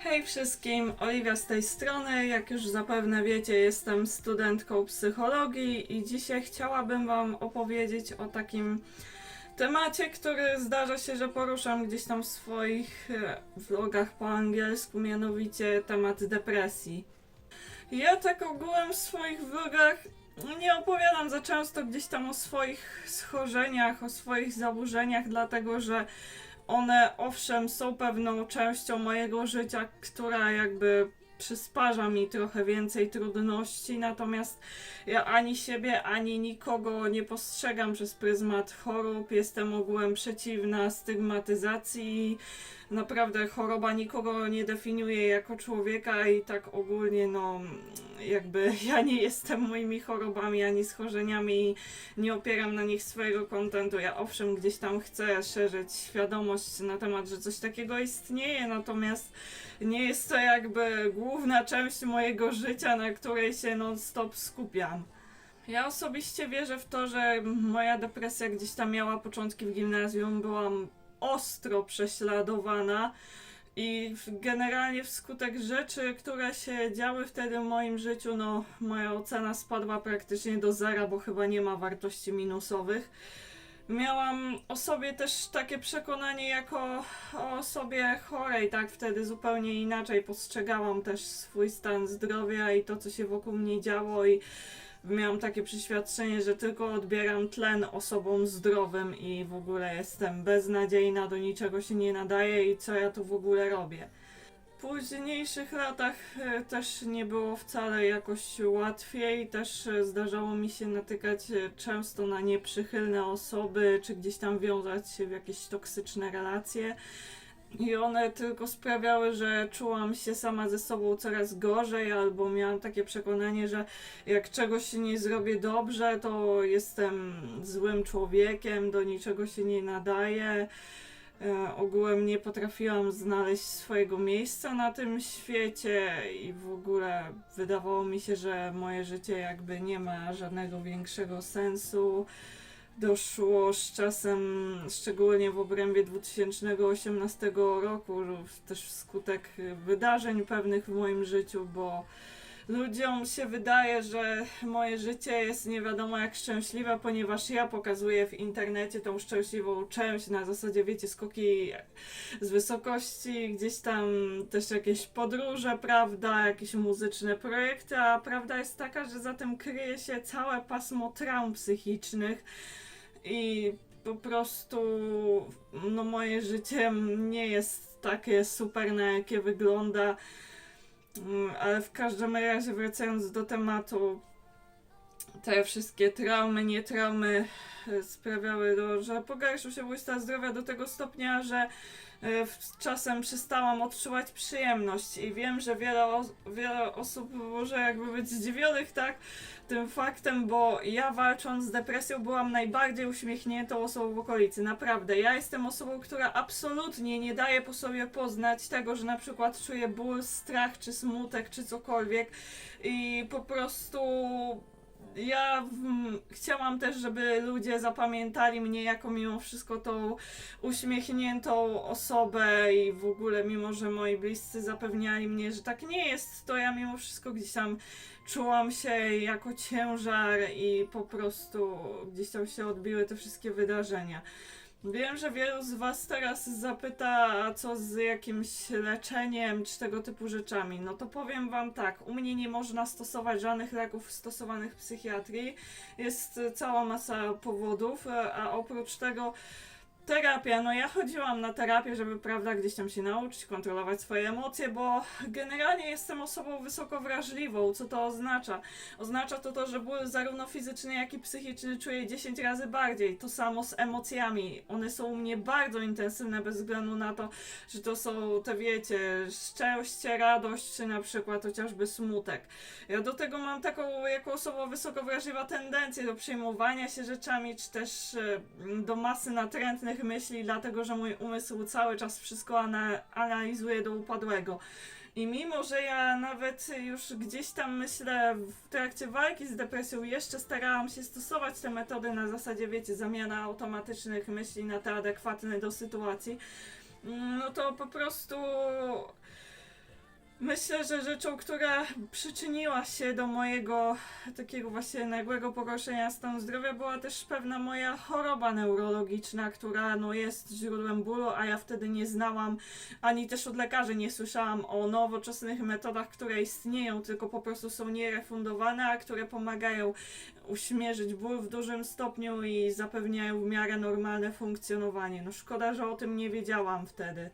Hej wszystkim, Oliwia z tej strony. Jak już zapewne wiecie, jestem studentką psychologii i dzisiaj chciałabym Wam opowiedzieć o takim temacie, który zdarza się, że poruszam gdzieś tam w swoich e, vlogach po angielsku, mianowicie temat depresji. Ja tak ogółem w swoich vlogach nie opowiadam za często gdzieś tam o swoich schorzeniach, o swoich zaburzeniach, dlatego że one owszem są pewną częścią mojego życia, która jakby przysparza mi trochę więcej trudności, natomiast ja ani siebie, ani nikogo nie postrzegam przez pryzmat chorób. Jestem ogółem przeciwna stygmatyzacji. Naprawdę choroba nikogo nie definiuje jako człowieka i tak ogólnie no jakby ja nie jestem moimi chorobami ani schorzeniami i nie opieram na nich swojego kontentu. Ja owszem gdzieś tam chcę szerzyć świadomość na temat, że coś takiego istnieje, natomiast nie jest to jakby główna część mojego życia, na której się non-stop skupiam. Ja osobiście wierzę w to, że moja depresja gdzieś tam miała początki w gimnazjum, byłam ostro prześladowana i generalnie wskutek rzeczy, które się działy wtedy w moim życiu, no moja ocena spadła praktycznie do zera, bo chyba nie ma wartości minusowych. Miałam o sobie też takie przekonanie jako o osobie chorej, tak wtedy zupełnie inaczej postrzegałam też swój stan zdrowia i to, co się wokół mnie działo i miałam takie przeświadczenie, że tylko odbieram tlen osobom zdrowym i w ogóle jestem beznadziejna, do niczego się nie nadaję i co ja tu w ogóle robię. W późniejszych latach e, też nie było wcale jakoś łatwiej, też e, zdarzało mi się natykać e, często na nieprzychylne osoby, czy gdzieś tam wiązać się w jakieś toksyczne relacje. I one tylko sprawiały, że czułam się sama ze sobą coraz gorzej, albo miałam takie przekonanie, że jak czegoś nie zrobię dobrze, to jestem złym człowiekiem, do niczego się nie nadaję. E, ogółem nie potrafiłam znaleźć swojego miejsca na tym świecie i w ogóle wydawało mi się, że moje życie jakby nie ma żadnego większego sensu. Doszło z czasem, szczególnie w obrębie 2018 roku, też wskutek wydarzeń pewnych w moim życiu, bo ludziom się wydaje, że moje życie jest nie wiadomo jak szczęśliwe, ponieważ ja pokazuję w internecie tą szczęśliwą część, na zasadzie wiecie, skoki z wysokości, gdzieś tam też jakieś podróże, prawda, jakieś muzyczne projekty, a prawda jest taka, że za tym kryje się całe pasmo traum psychicznych i po prostu no moje życie nie jest takie super, na jakie wygląda. Mm, Ale w każdym razie, wracając do tematu, te wszystkie traumy, nie traumy e, sprawiały, że pogarszył się mój stan zdrowia do tego stopnia, że czasem przestałam odczuwać przyjemność i wiem, że wiele, wiele osób może jakby być zdziwionych, tak, tym faktem, bo ja walcząc z depresją byłam najbardziej uśmiechniętą osobą w okolicy, naprawdę. Ja jestem osobą, która absolutnie nie daje po sobie poznać tego, że na przykład czuję ból, strach, czy smutek, czy cokolwiek i po prostu ja mm, chciałam też, żeby ludzie zapamiętali mnie jako mimo wszystko tą uśmiechniętą osobę i w ogóle mimo, że moi bliscy zapewniali mnie, że tak nie jest, to ja mimo wszystko gdzieś tam czułam się jako ciężar i po prostu gdzieś tam się odbiły te wszystkie wydarzenia. Wiem, że wielu z Was teraz zapyta, co z jakimś leczeniem czy tego typu rzeczami. No to powiem Wam tak, u mnie nie można stosować żadnych leków stosowanych w psychiatrii. Jest cała masa powodów, e, a oprócz tego terapia. No ja chodziłam na terapię, żeby prawda gdzieś tam się nauczyć, kontrolować swoje emocje, bo generalnie jestem osobą wysoko wrażliwą. Co to oznacza? Oznacza to to, że ból zarówno fizyczny, jak i psychiczny czuję 10 razy bardziej. To samo z emocjami. One są u mnie bardzo intensywne bez względu na to, że to są te wiecie, szczęście, radość, czy na przykład chociażby smutek. Ja do tego mam taką, jako osoba wysoko wrażliwa, tendencję do przejmowania się rzeczami, czy też e, do masy natrętnych myśli, dlatego że mój umysł cały czas wszystko ana- analizuje do upadłego. I mimo, że ja nawet już gdzieś tam myślę w trakcie walki z depresją, jeszcze starałam się stosować te metody na zasadzie, wiecie, zamiana automatycznych myśli na te adekwatne do sytuacji, mm, no to po prostu Myślę, że rzeczą, która przyczyniła się do mojego takiego właśnie nagłego pogorszenia stanu zdrowia była też pewna moja choroba neurologiczna, która no, jest źródłem bólu, a ja wtedy nie znałam, ani też od lekarzy nie słyszałam o nowoczesnych metodach, które istnieją, tylko po prostu są nierefundowane, a które pomagają uśmierzyć ból w dużym stopniu i zapewniają w miarę normalne funkcjonowanie. No szkoda, że o tym nie wiedziałam wtedy.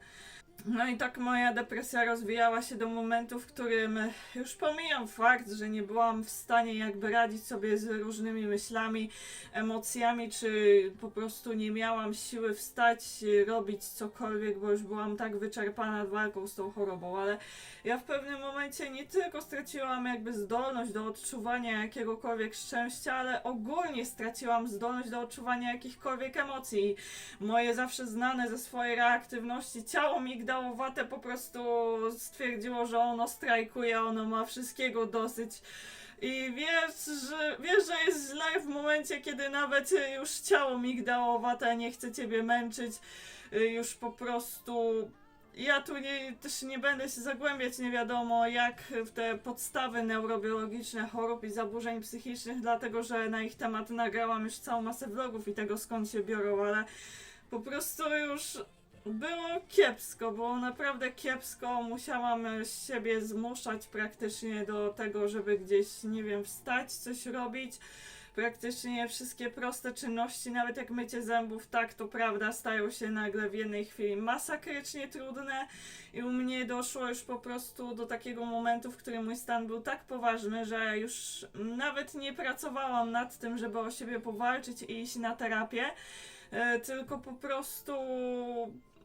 No i tak moja depresja rozwijała się do momentu, w którym już pomijam fakt, że nie byłam w stanie jakby radzić sobie z różnymi myślami, emocjami, czy po prostu nie miałam siły wstać, robić cokolwiek, bo już byłam tak wyczerpana walką z tą chorobą, ale ja w pewnym momencie nie tylko straciłam jakby zdolność do odczuwania jakiegokolwiek szczęścia, ale ogólnie straciłam zdolność do odczuwania jakichkolwiek emocji. Moje zawsze znane ze swojej reaktywności ciało migdałowate po prostu stwierdziło, że ono strajkuje, ono ma wszystkiego dosyć. I wiesz, że, wiesz, że jest źle w momencie, kiedy nawet już ciało migdałowate nie chce ciebie męczyć, y, już po prostu ja tu nie, też nie będę się zagłębiać, nie wiadomo jak w te podstawy neurobiologiczne chorób i zaburzeń psychicznych, dlatego że na ich temat nagrałam już całą masę vlogów i tego skąd się biorą, ale po prostu już było kiepsko, było naprawdę kiepsko. Musiałam siebie zmuszać praktycznie do tego, żeby gdzieś, nie wiem, wstać, coś robić. Praktycznie wszystkie proste czynności, nawet jak mycie zębów, tak to prawda, stają się nagle w jednej chwili masakrycznie trudne i u mnie doszło już po prostu do takiego momentu, w którym mój stan był tak poważny, że już nawet nie pracowałam nad tym, żeby o siebie powalczyć i iść na terapię, e, tylko po prostu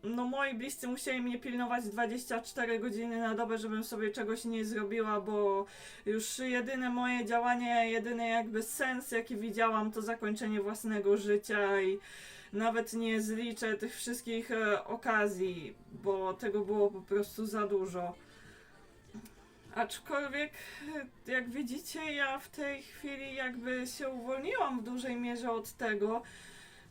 no moi bliscy musieli mnie pilnować 24 godziny na dobę, żebym sobie czegoś nie zrobiła, bo już jedyne moje działanie, jedyny jakby sens jaki widziałam to zakończenie własnego życia i nawet nie zliczę tych wszystkich e, okazji, bo tego było po prostu za dużo. Aczkolwiek, e, jak widzicie, ja w tej chwili jakby się uwolniłam w dużej mierze od tego.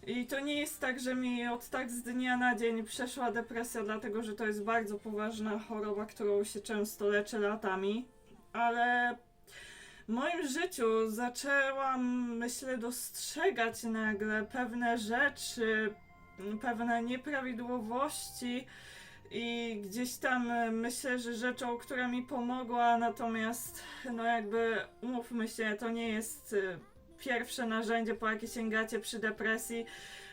I to nie jest tak, że mi od tak z dnia na dzień przeszła depresja, dlatego że to jest bardzo poważna choroba, którą się często leczy latami, ale w moim życiu zaczęłam, myślę, dostrzegać nagle pewne rzeczy, pewne nieprawidłowości. I gdzieś tam e, myślę, że rzeczą, która mi pomogła, natomiast no jakby umówmy się, to nie jest e, pierwsze narzędzie, po jakie sięgacie przy depresji,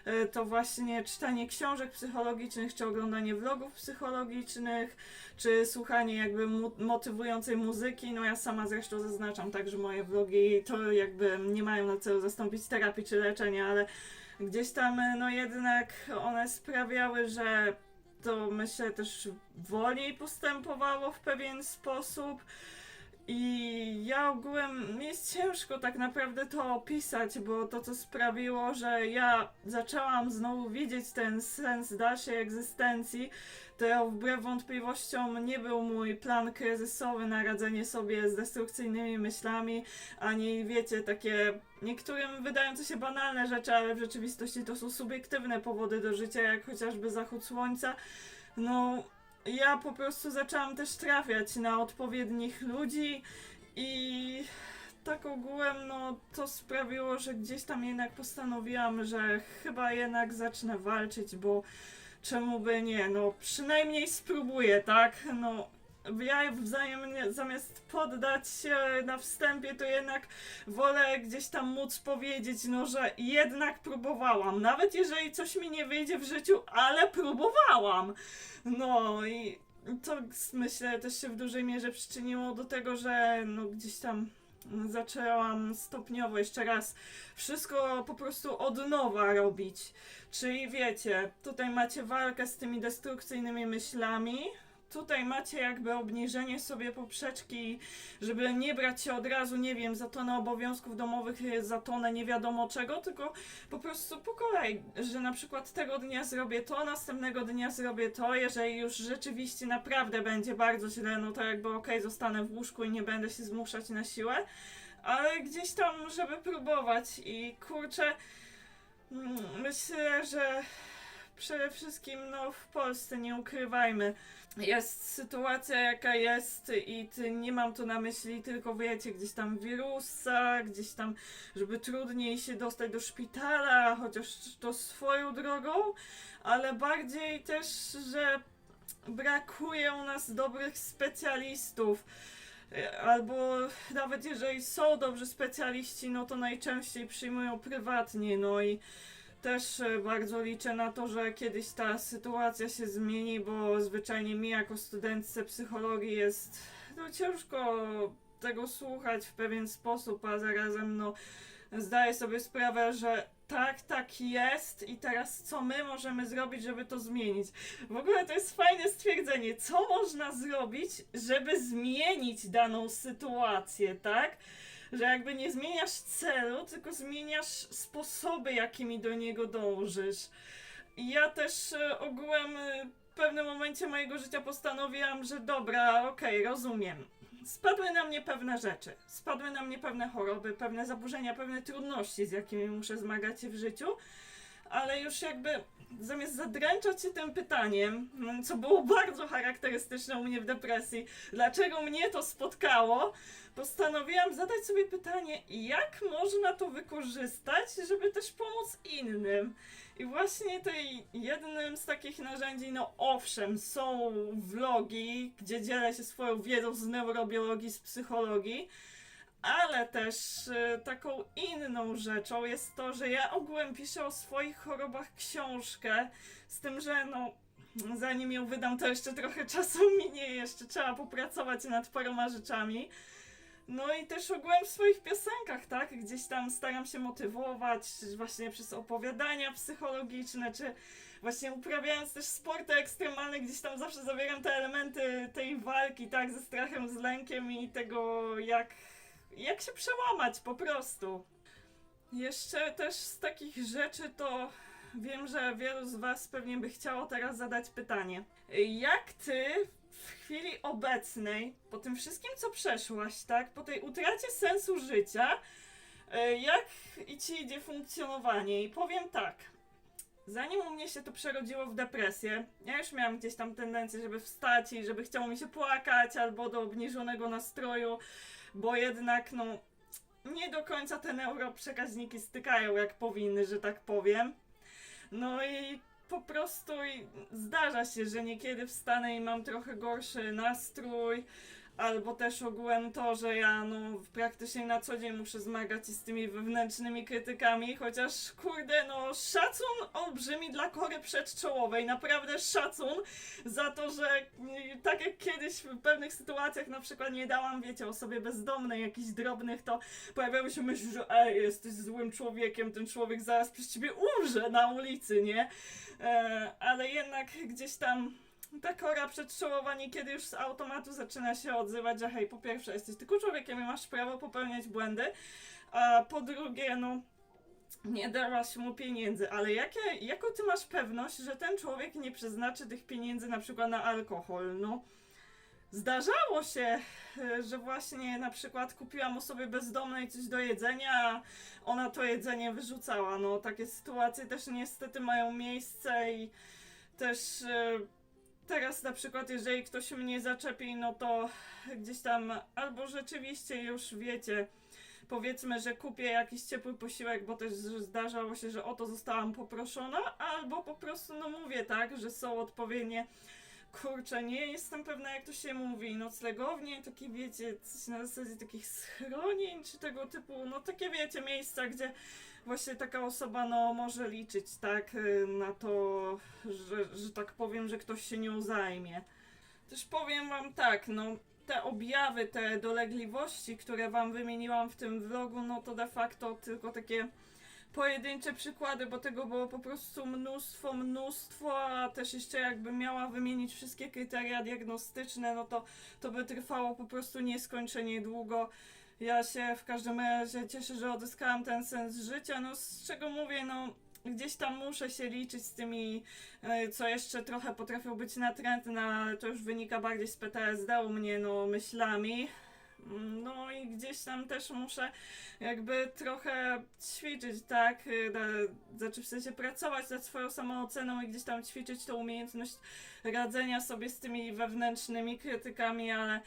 e, to właśnie czytanie książek psychologicznych, czy oglądanie vlogów psychologicznych, czy słuchanie jakby motywującej muzyki. No ja sama zresztą zaznaczam tak, że moje vlogi to jakby nie mają na celu zastąpić terapii czy leczenia, ale gdzieś tam e, no jednak one sprawiały, że to myślę też wolniej postępowało w pewien sposób. I ja ogółem mi jest ciężko tak naprawdę to opisać, bo to co sprawiło, że ja zaczęłam znowu widzieć ten sens dalszej egzystencji, to wbrew wątpliwościom nie był mój plan kryzysowy na radzenie sobie z destrukcyjnymi myślami, ani wiecie, takie niektórym wydające się banalne rzeczy, ale w rzeczywistości to są subiektywne powody do życia, jak chociażby zachód słońca. No, ja po prostu zaczęłam też trafiać na odpowiednich ludzi i tak ogółem, no to sprawiło, że gdzieś tam jednak postanowiłam, że chyba jednak zacznę walczyć, bo czemu by nie, no przynajmniej spróbuję, tak? No ja wzajemnie zamiast poddać się na wstępie, to jednak wolę gdzieś tam móc powiedzieć, no że jednak próbowałam, nawet jeżeli coś mi nie wyjdzie w życiu, ale próbowałam. No i to myślę też się w dużej mierze przyczyniło do tego, że no gdzieś tam zaczęłam stopniowo jeszcze raz wszystko po prostu od nowa robić. Czyli wiecie, tutaj macie walkę z tymi destrukcyjnymi myślami. Tutaj macie jakby obniżenie sobie poprzeczki, żeby nie brać się od razu, nie wiem, za tonę obowiązków domowych, za tonę nie wiadomo czego, tylko po prostu po kolei, że na przykład tego dnia zrobię to, następnego dnia zrobię to, jeżeli już rzeczywiście naprawdę będzie bardzo źle, no to jakby okej, zostanę w łóżku i nie będę się zmuszać na siłę, ale gdzieś tam, żeby próbować i kurczę, mm, myślę, że przede wszystkim no, w Polsce, nie ukrywajmy. Jest sytuacja jaka jest i ty, nie mam tu na myśli tylko, wiecie, gdzieś tam wirusa, gdzieś tam, żeby trudniej się dostać do szpitala, chociaż to swoją drogą, ale bardziej też, że brakuje u nas dobrych specjalistów. Albo nawet jeżeli są dobrzy specjaliści, no to najczęściej przyjmują prywatnie, no i też e, bardzo liczę na to, że kiedyś ta sytuacja się zmieni, bo zwyczajnie mi jako studentce psychologii jest no ciężko tego słuchać w pewien sposób, a zarazem no zdaję sobie sprawę, że tak, tak jest i teraz co my możemy zrobić, żeby to zmienić? W ogóle to jest fajne stwierdzenie. Co można zrobić, żeby zmienić daną sytuację, tak? Że jakby nie zmieniasz celu, tylko zmieniasz sposoby, jakimi do niego dążysz. Ja też e, ogółem e, w pewnym momencie mojego życia postanowiłam, że dobra, okej, rozumiem. Spadły na mnie pewne rzeczy, spadły na mnie pewne choroby, pewne zaburzenia, pewne trudności, z jakimi muszę zmagać się w życiu, ale już jakby zamiast zadręczać się tym pytaniem, mm, co było bardzo charakterystyczne u mnie w depresji, dlaczego mnie to spotkało, postanowiłam zadać sobie pytanie, jak można to wykorzystać, żeby też pomóc innym. I właśnie tej jednym z takich narzędzi, no owszem, są vlogi, gdzie dzielę się swoją wiedzą z neurobiologii, z psychologii, ale też e, taką inną rzeczą jest to, że ja ogółem piszę o swoich chorobach książkę, z tym, że no zanim ją wydam, to jeszcze trochę czasu minie, jeszcze trzeba popracować nad paroma rzeczami. No i też ogółem w swoich piosenkach, tak? Gdzieś tam staram się motywować, właśnie przez opowiadania psychologiczne, czy właśnie uprawiając też sporty ekstremalne, gdzieś tam zawsze zawieram te elementy tej walki, tak? Ze strachem, z lękiem i tego, jak, jak się przełamać po prostu. Jeszcze też z takich rzeczy to wiem, że wielu z Was pewnie by chciało teraz zadać pytanie. Jak ty w chwili obecnej, po tym wszystkim, co przeszłaś, tak, po tej utracie sensu życia, e, jak i ci idzie funkcjonowanie? I powiem tak. Zanim u mnie się to przerodziło w depresję, ja już miałam gdzieś tam tendencję, żeby wstać i żeby chciało mi się płakać albo do obniżonego nastroju, bo jednak, no, nie do końca te neuroprzekaźniki stykają jak powinny, że tak powiem. No i po prostu zdarza się, że niekiedy wstanę i mam trochę gorszy nastrój, albo też ogółem to, że ja no praktycznie na co dzień muszę zmagać się z tymi wewnętrznymi krytykami, chociaż kurde no szacun olbrzymi dla kory przedczołowej, naprawdę szacun za to, że mm, tak jak kiedyś w pewnych sytuacjach na przykład nie dałam, wiecie, osobie bezdomnej jakichś drobnych, to pojawiały się myśli, że ej, jesteś złym człowiekiem, ten człowiek zaraz przez ciebie umrze na ulicy, nie? E, ale jednak gdzieś tam ta kora przedczołowa niekiedy już z automatu zaczyna się odzywać, że hej, po pierwsze jesteś tylko człowiekiem i masz prawo popełniać błędy, a po drugie, no nie dałaś mu pieniędzy, ale jakie, jaką ty masz pewność, że ten człowiek nie przeznaczy tych pieniędzy na przykład na alkohol, no Zdarzało się, że właśnie na przykład kupiłam osobie bezdomnej coś do jedzenia, a ona to jedzenie wyrzucała. No takie sytuacje też niestety mają miejsce i też e, teraz na przykład jeżeli ktoś mnie zaczepi, no to gdzieś tam albo rzeczywiście już wiecie, powiedzmy, że kupię jakiś ciepły posiłek, bo też zdarzało się, że o to zostałam poproszona, albo po prostu no mówię tak, że są odpowiednie Kurczę, nie jestem pewna jak to się mówi, noclegownie, takie wiecie, coś na zasadzie takich schronień, czy tego typu, no takie wiecie, miejsca, gdzie właśnie taka osoba, no, może liczyć, tak, y, na to, że, że tak powiem, że ktoś się nią zajmie. Też powiem wam tak, no, te objawy, te dolegliwości, które wam wymieniłam w tym vlogu, no to de facto tylko takie pojedyncze przykłady, bo tego było po prostu mnóstwo, mnóstwo, a też jeszcze jakbym miała wymienić wszystkie kryteria diagnostyczne, no to to by trwało po prostu nieskończenie długo. Ja się w każdym razie cieszę, że odzyskałam ten sens życia, no z czego mówię, no gdzieś tam muszę się liczyć z tymi, e, co jeszcze trochę potrafią być natrętne, ale to już wynika bardziej z PTSD u mnie, no myślami. No i gdzieś tam też muszę jakby trochę ćwiczyć, tak? Na- Znaczy w sensie pracować nad swoją samooceną i gdzieś tam ćwiczyć tą umiejętność radzenia sobie z tymi wewnętrznymi krytykami, ale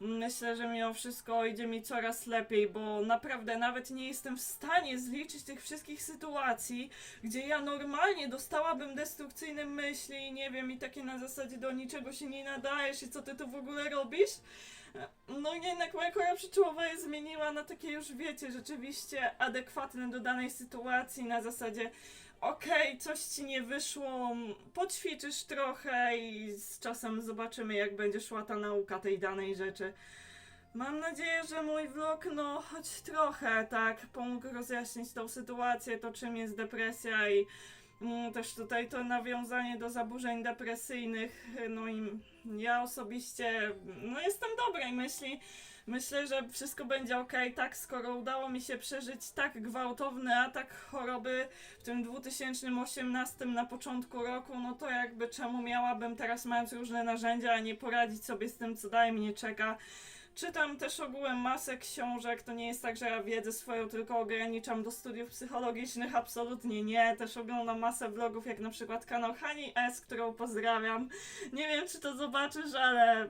myślę, że mimo wszystko idzie mi coraz lepiej, bo naprawdę nawet nie jestem w stanie zliczyć tych wszystkich sytuacji, gdzie ja normalnie dostałabym destrukcyjne myśli, nie wiem, i takie na zasadzie do niczego się nie nadajesz i co ty tu w ogóle robisz. No jednak moja korea przyczółowa jest zmieniła na takie już, wiecie, rzeczywiście adekwatne do danej sytuacji, na zasadzie okej, coś ci nie wyszło, poćwiczysz trochę i z czasem zobaczymy, jak będzie szła ta nauka tej danej rzeczy. Mam nadzieję, że mój vlog, no choć trochę, tak, pomógł rozjaśnić tą sytuację, to czym jest depresja i mm, też tutaj to nawiązanie do zaburzeń depresyjnych, no i ja osobiście, no jestem dobrej myśli, Myślę, że wszystko będzie ok, tak, skoro udało mi się przeżyć tak gwałtowny atak choroby w tym 2018 na początku roku, no to jakby czemu miałabym teraz mając różne narzędzia, a nie poradzić sobie z tym, co dalej mnie czeka. Czytam też ogółem masę książek, to nie jest tak, że ja wiedzę swoją tylko ograniczam do studiów psychologicznych, absolutnie nie. Też oglądam masę vlogów, jak na przykład kanał Hani S, którą pozdrawiam. Nie wiem, czy to zobaczysz, ale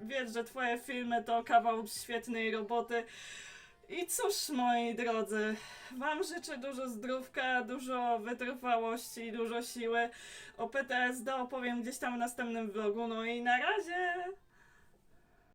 wiesz, że twoje filmy to kawał świetnej roboty. I cóż, moi drodzy, wam życzę dużo zdrówka, dużo wytrwałości dużo siły. O PTSD opowiem gdzieś tam w następnym vlogu. No i na razie!